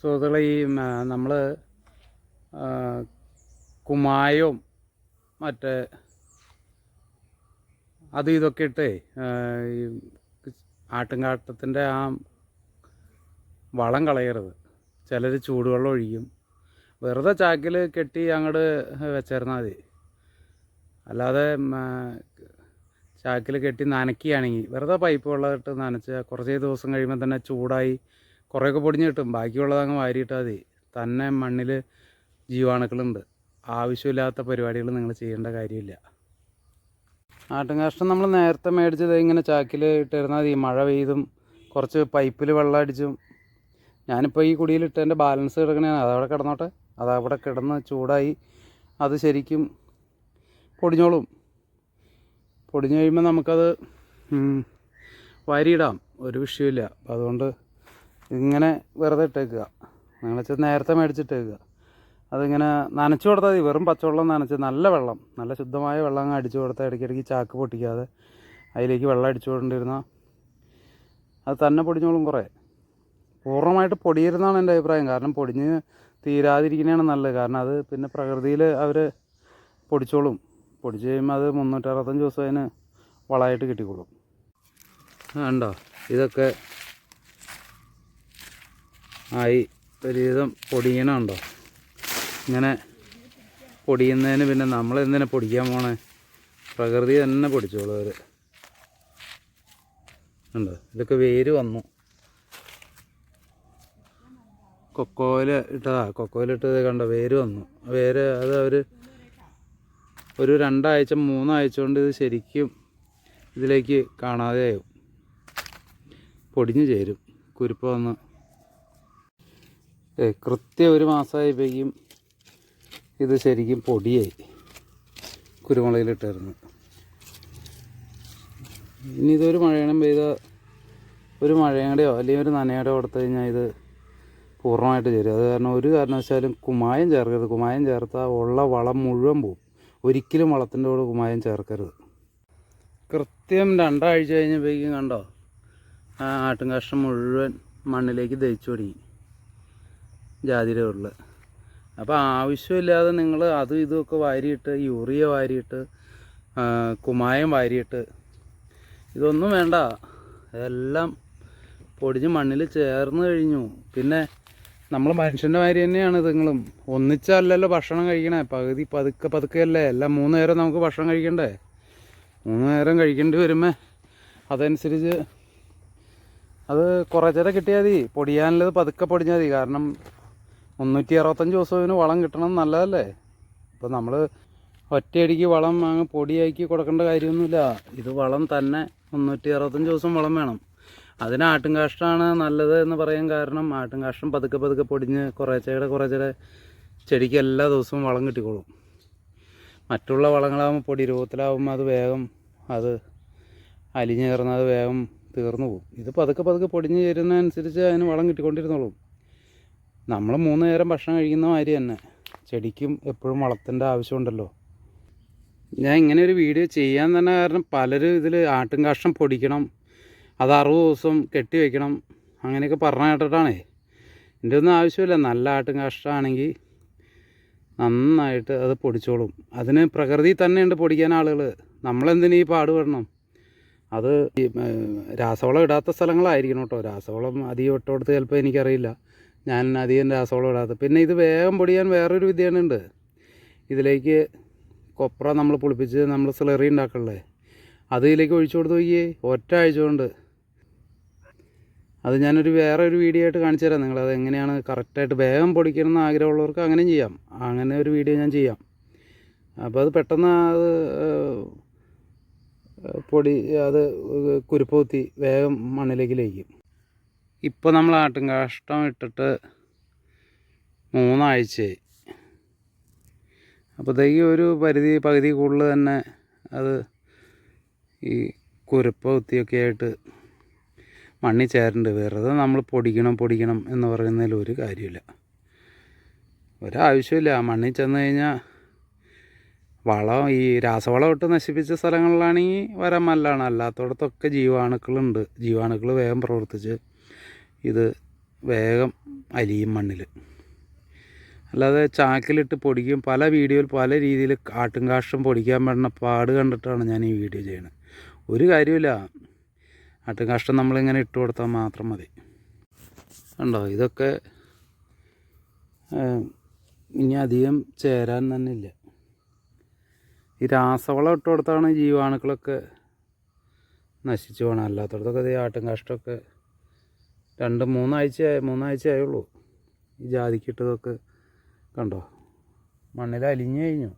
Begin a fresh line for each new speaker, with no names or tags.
സുഹൃത്തുക്കളെ ഈ നമ്മൾ കുമായവും മറ്റേ അതും ഇതൊക്കെ ഇട്ടേ ഈ ആട്ടുംകാട്ടത്തിന്റെ ആ വളം കളയരുത്. ചിലർ ചൂടുവെള്ളം ഒഴിക്കും. വെറുതെ ചാക്കിൽ കെട്ടി അങ്ങോട്ട് വെച്ചിരുന്നാൽ മതി. അല്ലാതെ ചാക്കിൽ കെട്ടി നനയ്ക്കുകയാണെങ്കിൽ വെറുതെ പൈപ്പ് വെള്ളം ഇട്ട് നനച്ച് കുറച്ച് ദിവസം കഴിയുമ്പോൾ തന്നെ ചൂടായി കുറേയൊക്കെ പൊടിഞ്ഞ് കിട്ടും. ബാക്കിയുള്ളത് അങ്ങ് വാരിയിട്ടാൽ മതി. തന്നെ മണ്ണിൽ ജീവാണുക്കളുണ്ട്. ആവശ്യമില്ലാത്ത പരിപാടികൾ നിങ്ങൾ ചെയ്യേണ്ട കാര്യമില്ല. ആട്ടുംകാഷ്ടം നമ്മൾ നേരത്തെ മേടിച്ചത് ഇങ്ങനെ ചാക്കിൽ ഇട്ടിരുന്നാൽ മതി. മഴ പെയ്തും കുറച്ച് പൈപ്പിൽ വെള്ളം അടിച്ചും. ഞാനിപ്പോൾ ഈ കുടിയിൽ ഇട്ടതിന്റെ ബാലൻസ് കിടക്കണേ അതവിടെ കിടന്നോട്ടെ. അതവിടെ കിടന്ന് ചൂടായി അത് ശരിക്കും പൊടിഞ്ഞോളും. പൊടിഞ്ഞു കഴിയുമ്പോൾ നമുക്കത് വാരിയിടാം. ഒരു വിഷയമില്ല അതുകൊണ്ട് ഇങ്ങനെ വെറുതെ ഇട്ടേക്കുക. നിങ്ങൾ വെച്ചാൽ നേരത്തെ മേടിച്ചിട്ടേക്കുക. അതിങ്ങനെ നനച്ചു കൊടുത്താൽ മതി. വെറും പച്ചവെള്ളം നനച്ച് നല്ല വെള്ളം നല്ല ശുദ്ധമായ വെള്ളം അങ്ങ് അടിച്ചു കൊടുത്താൽ ഇടയ്ക്കിടയ്ക്ക് ചാക്ക് പൊട്ടിക്കാതെ അതിലേക്ക് വെള്ളം അടിച്ചു കൊണ്ടിരുന്നാൽ അത് തന്നെ പൊടിഞ്ഞോളും കുറേ. പൂർണമായിട്ട് പൊടിയരുന്നാണ് എന്റെ അഭിപ്രായം. കാരണം പൊടിഞ്ഞ് തീരാതിരിക്കുന്നതാണ് നല്ലത്. കാരണം അത് പിന്നെ പ്രകൃതിയിൽ അവർ പൊടിച്ചോളും. പൊടിച്ച് കഴിയുമ്പോൾ അത് മുന്നൂറ്ററുപത്തഞ്ച് ദിവസം അതിന് വളമായിട്ട് കിട്ടിക്കോളും ഉണ്ടോ ഇതൊക്കെ ആയി ഒരുവിധം പൊടിയണുണ്ടോ? ഇങ്ങനെ പൊടിയുന്നതിന് പിന്നെ നമ്മൾ എന്തിനാ പൊടിക്കാൻ പോണേ? പ്രകൃതി തന്നെ പൊടിച്ചോളൂ അവർ ഉണ്ടോ? ഇതൊക്കെ വേര് വന്നു. കൊക്കോയിൽ ഇട്ടതാ. കൊക്കോയിലിട്ടത് കണ്ട? വേര് വന്നു. വേര് അത് അവർ ഒരു രണ്ടാഴ്ച മൂന്നാഴ്ച കൊണ്ട് ഇത് ശരിക്കും ഇതിലേക്ക് കാണാതെയാവും. പൊടിഞ്ഞു ചേരും. കുരുപ്പ് വന്ന് കൃത്യം ഒരു മാസമായപ്പോഴേക്കും ഇത് ശരിക്കും പൊടിയായി. കുരുമുളകിലിട്ടായിരുന്നു ഇനി ഇതൊരു മഴയണം പെയ്ത ഒരു മഴയുടെയോ അല്ലെങ്കിൽ ഒരു നനയുടെയോ കൊടുത്തു കഴിഞ്ഞാൽ ഇത് പൂർണമായിട്ട് ചേരും. അത് കാരണം ഒരു കാരണവശാലും കുമായം ചേർക്കരുത്. കുമായം ചേർത്താൽ ഉള്ള വളം മുഴുവൻ പോവും. ഒരിക്കലും വളത്തിന്റെ കൂടെ കുമായം ചേർക്കരുത്. കൃത്യം രണ്ടാഴ്ച കഴിഞ്ഞപ്പോഴേക്കും കണ്ടോ? ആ ആട്ടും കഷ്ണം മുഴുവൻ മണ്ണിലേക്ക് ദഹിച്ചു തുടങ്ങി. ഉള്ളിൽ അപ്പോൾ ആവശ്യമില്ലാതെ നിങ്ങൾ അതും ഇതുമൊക്കെ വാരിയിട്ട് യൂറിയ വാരിയിട്ട് കുമായം വാരിയിട്ട് ഇതൊന്നും വേണ്ട. ഇതെല്ലാം പൊടിഞ്ഞ് മണ്ണിൽ ചേർന്ന് കഴിഞ്ഞു. പിന്നെ നമ്മൾ മനുഷ്യന്റെ മാതിരി തന്നെയാണ് ഇതുങ്ങളും. ഒന്നിച്ചല്ലല്ലോ ഭക്ഷണം കഴിക്കണേ. പകുതി പതുക്കെ പതുക്കെ അല്ലേ എല്ലാം മൂന്ന് നേരം നമുക്ക് ഭക്ഷണം കഴിക്കണ്ടേ? മൂന്ന് നേരം കഴിക്കേണ്ടി വരുമ്പോൾ അതനുസരിച്ച് അത് കുറച്ചേരം കിട്ടിയാൽ മതി. പൊടിയാനുള്ളത് പതുക്കെ പൊടിഞ്ഞാൽ മതി. കാരണം മുന്നൂറ്റി അറുപത്തഞ്ച് ദിവസത്തിന് വളം കിട്ടണം നല്ലതല്ലേ? അപ്പോൾ നമ്മൾ ഒറ്റയടിക്ക് വളം അങ്ങ് പൊടിയാക്കി കൊടുക്കേണ്ട കാര്യമൊന്നുമില്ല. ഇത് വളം തന്നെ മുന്നൂറ്റി അറുപത്തഞ്ച് ദിവസം വളം വേണം. അതിന് ആട്ടും കാഷ്ടമാണ് നല്ലത് എന്ന് പറയാൻ കാരണം ആട്ടും കാഷ്ടം പതുക്കെ പതുക്കെ പൊടിഞ്ഞ് കുറേ ചേടെ കുറേ ചേടെ ചെടിക്ക് എല്ലാ ദിവസവും വളം കിട്ടിക്കോളും. മറ്റുള്ള വളങ്ങളാകുമ്പോൾ പൊടി രൂപത്തിലാവുമ്പോൾ അത് വേഗം അത് അലിഞ്ഞ് കയറുന്ന അത് വേഗം തീർന്നു പോകും. ഇത് പതുക്കെ പതുക്കെ പൊടിഞ്ഞ് ചേരുന്നതനുസരിച്ച് അതിന് വളം കിട്ടിക്കൊണ്ടിരുന്നോളും. നമ്മൾ മൂന്ന് നേരം ഭക്ഷണം കഴിക്കുന്ന മാതിരി തന്നെ. ചെടിക്കും എപ്പോഴും വളത്തിന്റെ ആവശ്യമുണ്ടല്ലോ. ഞാൻ ഇങ്ങനെ ഒരു വീഡിയോ ചെയ്യാൻ തന്നെ കാരണം പലരും ഇതിൽ ആട്ടും കാഷ്ടം പൊടിക്കണം അത് അറുപത് ദിവസം കെട്ടി വെക്കണം അങ്ങനെയൊക്കെ പറഞ്ഞു കേട്ടിട്ടാണേ. എന്റെ ഒന്നും ആവശ്യമില്ല. നല്ല ആട്ടും കാഷ്ടമാണെങ്കിൽ നന്നായിട്ട് അത് പൊടിച്ചോളും. അതിന് പ്രകൃതി തന്നെയുണ്ട് പൊടിക്കാൻ ആളുകൾ നമ്മളെന്തിനീ പാടുപെടണം? അത് രാസവളം ഇടാത്ത സ്ഥലങ്ങളായിരിക്കണം കേട്ടോ. രാസവളം അധികം ഇട്ടുകൊടുത്ത് ചിലപ്പോൾ എനിക്കറിയില്ല. ഞാൻ അധികം രാസവളം ഇടാത്ത. പിന്നെ ഇത് വേഗം പൊടിയാൻ വേറൊരു ഉണ്ട്. ഇതിലേക്ക് കൊപ്ര നമ്മൾ പുളിപ്പിച്ച് നമ്മൾ സ്ലറി ഉണ്ടാക്കണല്ലേ? അത് ഇതിലേക്ക് ഒഴിച്ചു കൊടുത്ത് നോക്കിയേ ഒറ്റ ആഴ്ച കൊണ്ട് അത് ഞാനൊരു വേറെ ഒരു വീഡിയോ ആയിട്ട് കാണിച്ചു തരാം നിങ്ങളത് എങ്ങനെയാണ് കറക്റ്റായിട്ട് വേഗം പൊടിക്കണമെന്ന് ആഗ്രഹമുള്ളവർക്ക് അങ്ങനെയും ചെയ്യാം. അങ്ങനെ ഒരു വീഡിയോ ഞാൻ ചെയ്യാം. അപ്പോൾ അത് പെട്ടെന്ന് അത് പൊടി അത് കുരുപ്പൂത്തി വേഗം മണ്ണിലേക്ക് ലയിക്കും. ഇപ്പോൾ നമ്മൾ ആട്ടും കാഷ്ടം ഇട്ടിട്ട് മൂന്നാഴ്ചയായി. അപ്പോഴത്തേക്ക് ഒരു പരിധി പകുതി കൂടുതൽ തന്നെ അത് ഈ കുരുപ്പ കുത്തിയൊക്കെ ആയിട്ട് മണ്ണിൽ ചേരേണ്ടി. വെറുതെ നമ്മൾ പൊടിക്കണം പൊടിക്കണം എന്ന് പറയുന്നതിൽ ഒരു കാര്യമില്ല. ഒരാവശ്യമില്ല. മണ്ണിൽ ചെന്ന് കഴിഞ്ഞാൽ വളം ഈ രാസവളം ഇട്ട് നശിപ്പിച്ച സ്ഥലങ്ങളിലാണെങ്കിൽ വരാൻ നല്ലതാണ് അല്ലാത്തടത്തൊക്കെ ജീവാണുക്കളുണ്ട്. ജീവാണുക്കൾ വേഗം പ്രവർത്തിച്ച് ഇത് വേഗം അലിയും മണ്ണിൽ. അല്ലാതെ ചാക്കിലിട്ട് പൊടിക്കും പല വീഡിയോയിൽ പല രീതിയിൽ ആട്ടും കാഷ്ടം പൊടിക്കാൻ പറ്റുന്ന പാട് കണ്ടിട്ടാണ് ഞാൻ ഈ വീഡിയോ ചെയ്യുന്നത് ഒരു കാര്യമില്ല ആട്ടും കാഷ്ടം നമ്മളിങ്ങനെ ഇട്ട് കൊടുത്താൽ മാത്രം മതി. ഉണ്ടോ ഇതൊക്കെ ഇനി അധികം ചേരാൻ തന്നെ ഇല്ല. ഈ രാസവളം ഇട്ട് കൊടുത്താണ് ജീവാണുക്കളൊക്കെ നശിച്ചു പോകണം അല്ലാത്തടത്തൊക്കെ ഈ ആട്ടും കാഷ്ടമൊക്കെ രണ്ട് മൂന്നാഴ്ച മൂന്നാഴ്ച ആയുള്ളൂ. ഈ ജാതിക്കിട്ടതൊക്കെ കണ്ടോ? മണ്ണിൽ അലിഞ്ഞു കഴിഞ്ഞു.